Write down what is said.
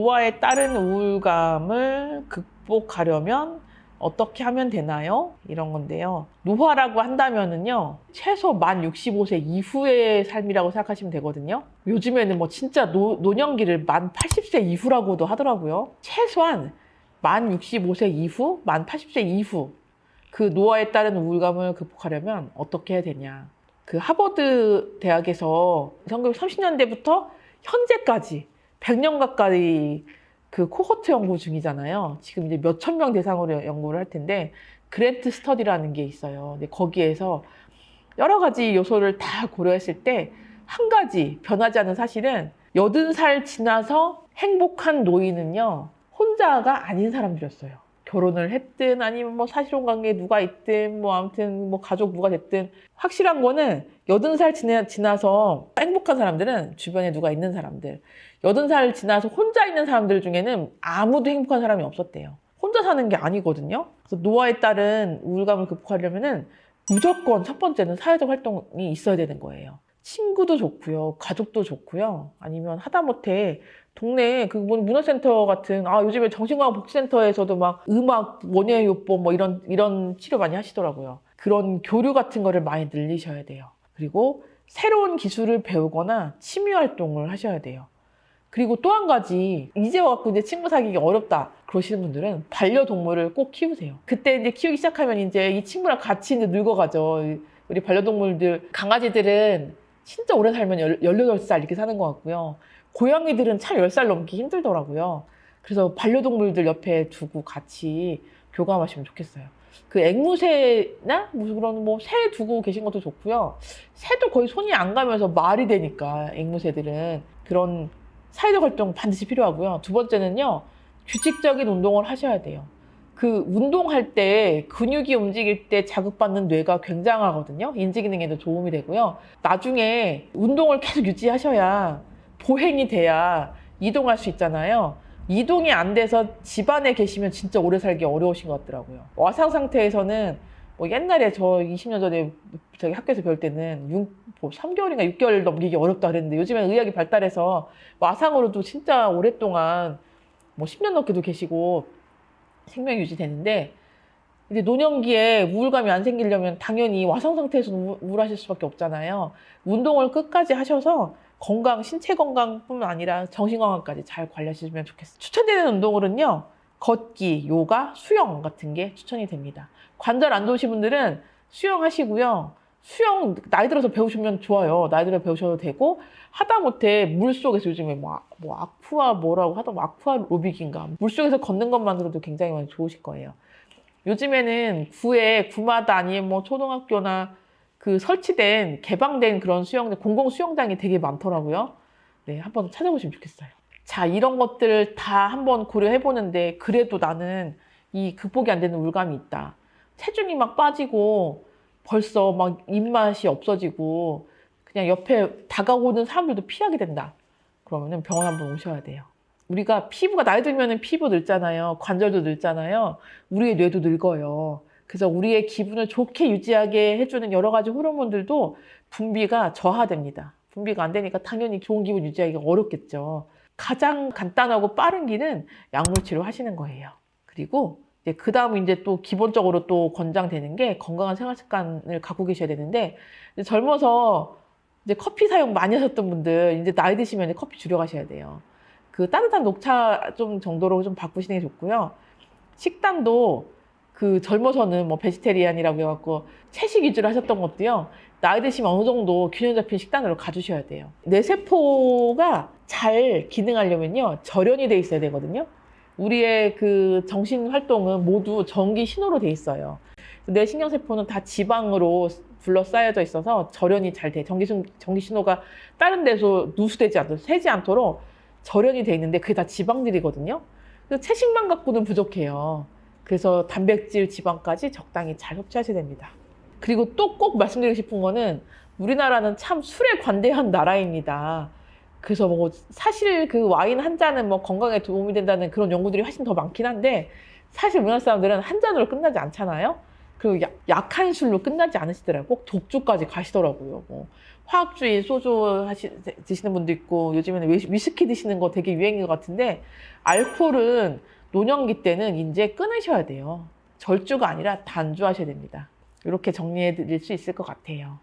노화에 따른 우울감을 극복하려면 어떻게 하면 되나요? 이런 건데요. 노화라고 한다면은요, 최소 만 65세 이후의 삶이라고 생각하시면 되거든요. 요즘에는 뭐 진짜 노, 노년기를 만 80세 이후라고도 하더라고요. 최소한 만 65세 이후, 만 80세 이후, 그 노화에 따른 우울감을 극복하려면 어떻게 해야 되냐. 그 하버드 대학에서 1930년대부터 현재까지 100년 가까이 그 코호트 연구 중이잖아요. 지금 이제 몇천 명 대상으로 연구를 할 텐데 그랜트 스터디라는 게 있어요. 근데 거기에서 여러 가지 요소를 다 고려했을 때 한 가지 변하지 않는 사실은 80살 지나서 행복한 노인은요. 혼자가 아닌 사람들이었어요. 결혼을 했든 아니면 뭐 사실혼 관계에 누가 있든 뭐 아무튼 뭐 가족 누가 됐든 확실한 거는 80살 지나, 지나서 행복한 사람들은 주변에 누가 있는 사람들 80살 지나서 혼자 있는 사람들 중에는 아무도 행복한 사람이 없었대요. 혼자 사는 게 아니거든요. 그래서 노화에 따른 우울감을 극복하려면은 무조건 첫 번째는 사회적 활동이 있어야 되는 거예요. 친구도 좋고요, 가족도 좋고요, 아니면 하다못해 동네에 그 문- 문화센터 같은 아 요즘에 정신건강 복지센터에서도 막 음악 원예요법 뭐 이런 이런 치료 많이 하시더라고요. 그런 교류 같은 거를 많이 늘리셔야 돼요. 그리고 새로운 기술을 배우거나 취미 활동을 하셔야 돼요. 그리고 또 한 가지 이제 와갖고 이제 친구 사귀기 어렵다 그러시는 분들은 반려동물을 꼭 키우세요. 그때 이제 키우기 시작하면 이제 이 친구랑 같이 이제 늙어가죠. 우리 반려동물들 강아지들은 진짜 오래 살면 열- 18살 이렇게 사는 것 같고요. 고양이들은 참 10살 넘기 힘들더라고요. 그래서 반려동물들 옆에 두고 같이 교감하시면 좋겠어요. 그 앵무새나 무슨 그런 뭐 새 두고 계신 것도 좋고요. 새도 거의 손이 안 가면서 말이 되니까 앵무새들은 그런 사회적 활동 반드시 필요하고요. 두 번째는요. 규칙적인 운동을 하셔야 돼요. 그 운동할 때 근육이 움직일 때 자극받는 뇌가 굉장하거든요. 인지 기능에도 도움이 되고요. 나중에 운동을 계속 유지하셔야 보행이 돼야 이동할 수 있잖아요. 이동이 안 돼서 집안에 계시면 진짜 오래 살기 어려우신 것 같더라고요. 와상 상태에서는 뭐 옛날에 저 20년 전에 저기 학교에서 배울 때는 6, 뭐 3개월인가 6개월 넘기기 어렵다 그랬는데 요즘엔 의학이 발달해서 와상으로도 진짜 오랫동안 뭐 10년 넘게도 계시고 생명 유지되는데 이제 노년기에 우울감이 안 생기려면 당연히 와상 상태에서 우- 우울하실 수밖에 없잖아요. 운동을 끝까지 하셔서 건강, 신체 건강뿐만 아니라 정신 건강까지 잘 관리하시면 좋겠어요. 추천되는 운동으로는요. 걷기, 요가, 수영 같은 게 추천이 됩니다. 관절 안 좋으신 분들은 수영하시고요. 수영 나이 들어서 배우시면 좋아요. 나이 들어 배우셔도 되고 하다못해 물 속에서 요즘에 뭐, 아- 뭐 아쿠아 뭐라고 하던 뭐 아쿠아 로빅인가 물 속에서 걷는 것만으로도 굉장히 많이 좋으실 거예요. 요즘에는 구에 구마다 아니면 뭐 초등학교나 그 설치된 개방된 그런 수영장 공공 수영장이 되게 많더라고요. 네, 한번 찾아보시면 좋겠어요. 자, 이런 것들을 다 한번 고려해 보는데 그래도 나는 이 극복이 안 되는 우울감이 있다. 체중이 막 빠지고 벌써 막 입맛이 없어지고 그냥 옆에 다가오는 사람들도 피하게 된다. 그러면은 병원 한번 오셔야 돼요. 우리가 피부가 나이 들면은 피부 늙잖아요. 관절도 늙잖아요. 우리의 뇌도 늙어요. 그래서 우리의 기분을 좋게 유지하게 해주는 여러 가지 호르몬들도 분비가 저하됩니다. 분비가 안 되니까 당연히 좋은 기분 유지하기가 어렵겠죠. 가장 간단하고 빠른 길은 약물 치료 하시는 거예요. 그리고 이제 그 다음 이제 또 기본적으로 또 권장되는 게 건강한 생활 습관을 갖고 계셔야 되는데 젊어서 이제 커피 사용 많이 하셨던 분들 이제 나이 드시면 이제 커피 줄여가셔야 돼요. 그 따뜻한 녹차 좀 정도로 좀 바꾸시는 게 좋고요. 식단도 그 젊어서는 뭐 베지테리안이라고 해갖고 채식 위주로 하셨던 것도요. 나이 드시면 어느 정도 균형 잡힌 식단으로 가주셔야 돼요. 뇌세포가 잘 기능하려면요. 절연이 돼 있어야 되거든요. 우리의 그 정신 활동은 모두 전기 신호로 돼 있어요. 뇌 신경세포는 다 지방으로 둘러싸여져 있어서 절연이 잘 돼. 전기, 신- 전기 신호가 다른 데서 누수되지 않도록, 새지 않도록 절연이 돼 있는데 그게 다 지방들이거든요. 그래서 채식만 갖고는 부족해요. 그래서 단백질, 지방까지 적당히 잘 섭취하셔야 됩니다. 그리고 또 꼭 말씀드리고 싶은 거는 우리나라는 참 술에 관대한 나라입니다. 그래서 뭐 사실 그 와인 한 잔은 뭐 건강에 도움이 된다는 그런 연구들이 훨씬 더 많긴 한데 사실 우리나라 사람들은 한 잔으로 끝나지 않잖아요. 그리고 약, 약한 술로 끝나지 않으시더라고요. 꼭 독주까지 가시더라고요. 뭐 화학주의 소주 하시, 드시는 분도 있고 요즘에는 위스- 위스키 드시는 거 되게 유행인 것 같은데 알코올은 노년기 때는 이제 끊으셔야 돼요. 절주가 아니라 단주하셔야 됩니다. 이렇게 정리해 드릴 수 있을 것 같아요.